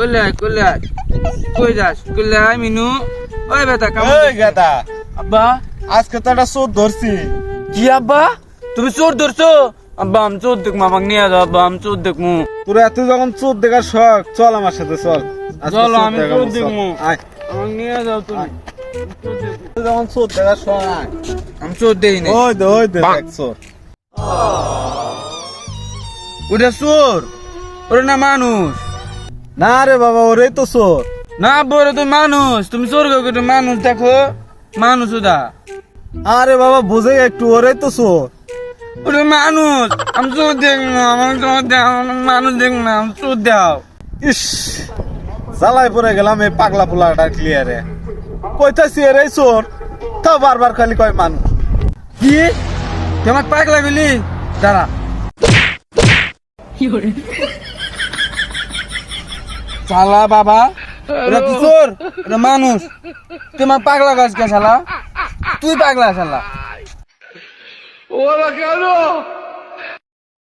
কইলে আয় কই যাস? আয় মিনু। ওই বেটা কাম এই গেদা আব্বা। আজকে তো একটা চোর ধরছি। কি আব্বা? তুমি চোর ধরছো? আব্বা আমি চোর দেখব আমাকে নিয়ে যাও আব্বা আমি চোর দেখব। তোর এত যখন চোর দেখার শখ চল আমার সাথে চল। চলো, আমি চোর দেখব। আমাকে নিয়ে যাও তুমি। যখন চোর দেখার শখ। আমি চোর দেই না ওই দে ওই দে দেখ চোর। ওটা চোর। ওটা না মানুষ। না রে বাবা ওরেই তো চোর। না বড় তুই মানুষ। তুমি চোর করে মানুষ দেখো। মানুষ ওটা আরে বাবা বুঝে একটু ওরেই তো চোর। ওটা মানুষ আমি চোর দেখ না আমার চোর দেখ মানুষ দেখ না আমি চোর দাও ইস জ্বালাই পড়ে গেলাম এই পাগলা পোলাটা ক্লিয়ারে কইতাছি এর এই চোর তা বারবার খালি কয় মানুষ। কি? তোমার পাগলা গেলি দাঁড়া চালা বাবা? ওরা তো চোর? ওরা মানুষ? তোমার পাগলা গাছ কে শালা? তুই পাগলা শালা। ওরা কেন?